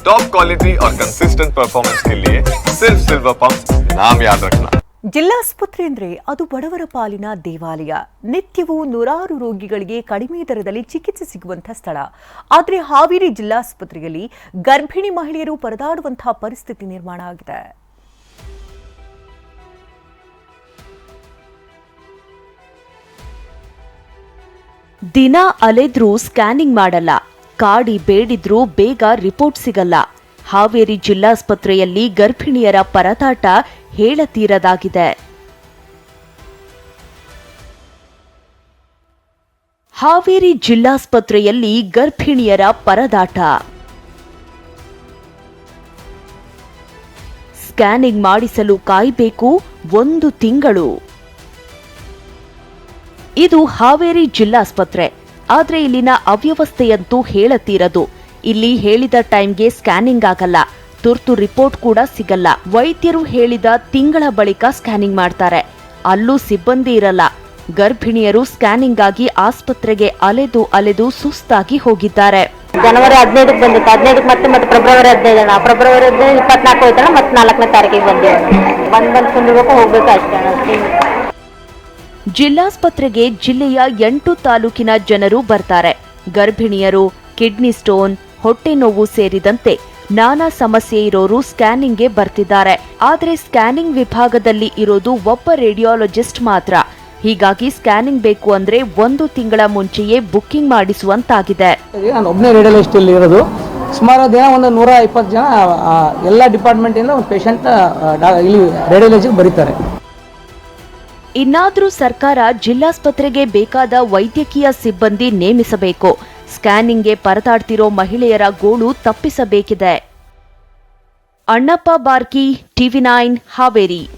Top quality और consistent performance के लिए सिर्फ सिल्वर पंप नाम याद रखना ಜಿಲ್ಲಾಸ್ಪತ್ರೆ ಅಂದ್ರೆ ಅದು ಬಡವರ ಪಾಲಿನ ದೇವಾಲಯ ನಿತ್ಯವೂ ನೂರಾರು ರೋಗಿಗಳಿಗೆ ಕಡಿಮೆ ದರದಲ್ಲಿ ಚಿಕಿತ್ಸೆ ಸಿಗುವಂಥ ಸ್ಥಳ ಆದರೆ ಹಾವೇರಿ ಜಿಲ್ಲಾಸ್ಪತ್ರೆಯಲ್ಲಿ ಗರ್ಭಿಣಿ ಮಹಿಳೆಯರು ಪರದಾಡುವಂತಹ ಪರಿಸ್ಥಿತಿ ನಿರ್ಮಾಣ ಆಗಿದೆ ದಿನ ಅಲೆದ್ರೂ ಸ್ಕ್ಯಾನಿಂಗ್ ಮಾಡಲ್ಲ ಕಾಡಿ ಬೇಡಿದ್ರೂ ಬೇಗ ರಿಪೋರ್ಟ್ ಸಿಗಲ್ಲ. ಹಾವೇರಿ ಜಿಲ್ಲಾಸ್ಪತ್ರೆಯಲ್ಲಿ ಗರ್ಭಿಣಿಯರ ಪರದಾಟ ಹೇಳತೀರದಾಗಿದೆ. ಹಾವೇರಿ ಜಿಲ್ಲಾಸ್ಪತ್ರೆಯಲ್ಲಿ ಗರ್ಭಿಣಿಯರ ಪರದಾಟ. ಸ್ಕ್ಯಾನಿಂಗ್ ಮಾಡಿಸಲು ಕಾಯಬೇಕು ಒಂದು ತಿಂಗಳು. ಇದು ಹಾವೇರಿ ಜಿಲ್ಲಾಸ್ಪತ್ರೆ. ಆದ್ರೆ ಇಲ್ಲಿನ ಅವ್ಯವಸ್ಥೆಯಂತೂ ಹೇಳತೀರದು. ಇಲ್ಲಿ ಹೇಳಿದ ಟೈಮ್ಗೆ ಸ್ಕ್ಯಾನಿಂಗ್ ಆಗಲ್ಲ. ತುರ್ತು ರಿಪೋರ್ಟ್ ಕೂಡ ಸಿಗಲ್ಲ. ವೈದ್ಯರು ಹೇಳಿದ ತಿಂಗಳ ಬಳಿಕ ಸ್ಕ್ಯಾನಿಂಗ್ ಮಾಡ್ತಾರೆ. ಅಲ್ಲೂ ಸಿಬ್ಬಂದಿ ಇರಲ್ಲ. ಗರ್ಭಿಣಿಯರು ಸ್ಕ್ಯಾನಿಂಗ್ ಆಗಿ ಆಸ್ಪತ್ರೆಗೆ ಅಲೆದು ಅಲೆದು ಸುಸ್ತಾಗಿ ಹೋಗಿದ್ದಾರೆ. ಜನವರಿ ಹದಿನೈದಕ್ಕೆ ಬಂದಿತ್ತು. ಹದಿನೈದಕ್ಕೆ ಮತ್ತೆ ಮತ್ತೆ ಫೆಬ್ರವರಿ ಹದಿನೈದಣ್ಣ ಫೆಬ್ರವರಿ ಹದಿನೈದು ಇಪ್ಪತ್ನಾಲ್ಕು ಹೋಯ್ತಣ್ಣ ಮತ್ತೆ ನಾಲ್ಕನೇ ತಾರೀಕಿಗೆ ಬಂದೀವಿ ಬಂದ್ ಬಂದು ಕುಂದಿರ್ಬೇಕು, ಹೋಗ್ಬೇಕು ಅಷ್ಟೇ. ಜಿಲ್ಲಾಸ್ಪತ್ರೆಗೆ ಜಿಲ್ಲೆಯ ಎಂಟು ತಾಲೂಕಿನ ಜನರು ಬರ್ತಾರೆ. ಗರ್ಭಿಣಿಯರು, ಕಿಡ್ನಿ ಸ್ಟೋನ್, ಹೊಟ್ಟೆ ನೋವು ಸೇರಿದಂತೆ ನಾನಾ ಸಮಸ್ಯೆ ಇರೋರು ಸ್ಕ್ಯಾನಿಂಗ್ಗೆ ಬರ್ತಿದ್ದಾರೆ. ಆದರೆ ಸ್ಕ್ಯಾನಿಂಗ್ ವಿಭಾಗದಲ್ಲಿ ಇರೋದು ಒಬ್ಬ ರೇಡಿಯಾಲಜಿಸ್ಟ್ ಮಾತ್ರ. ಹೀಗಾಗಿ ಸ್ಕ್ಯಾನಿಂಗ್ ಬೇಕು ಅಂದ್ರೆ ಒಂದು ತಿಂಗಳ ಮುಂಚೆಯೇ ಬುಕ್ಕಿಂಗ್ ಮಾಡಿಸುವಂತಾಗಿದೆ. ನಾನು ಒಬ್ಬನೇ ರೇಡಿಯಾಲಜಿಸ್ಟ್ ಇಲ್ಲಿ ಇರೋದು. ಸುಮಾರು ದಿನ ಒಂದು ನೂರ ಇಪ್ಪತ್ತು ಜನ ಎಲ್ಲ ಡಿಪಾರ್ಟ್ಮೆಂಟಿಂದ ಒಂದು ಪೇಷಂಟ್ ಇಲ್ಲಿ ರೇಡಿಯಾಲಜಿಗೆ ಬರೀತಾರೆ. ಇನ್ನಾದ್ರೂ ಸರ್ಕಾರ ಜಿಲ್ಲಾಸ್ಪತ್ರೆಗೆ ಬೇಕಾದ ವೈದ್ಯಕೀಯ ಸಿಬ್ಬಂದಿ ನೇಮಿಸಬೇಕು. ಸ್ಕ್ಯಾನಿಂಗ್ಗೆ ಪರದಾಡ್ತಿರೋ ಮಹಿಳೆಯರ ಗೋಳು ತಪ್ಪಿಸಬೇಕಿದೆ. Annappa Barki, TV nine, Haveri.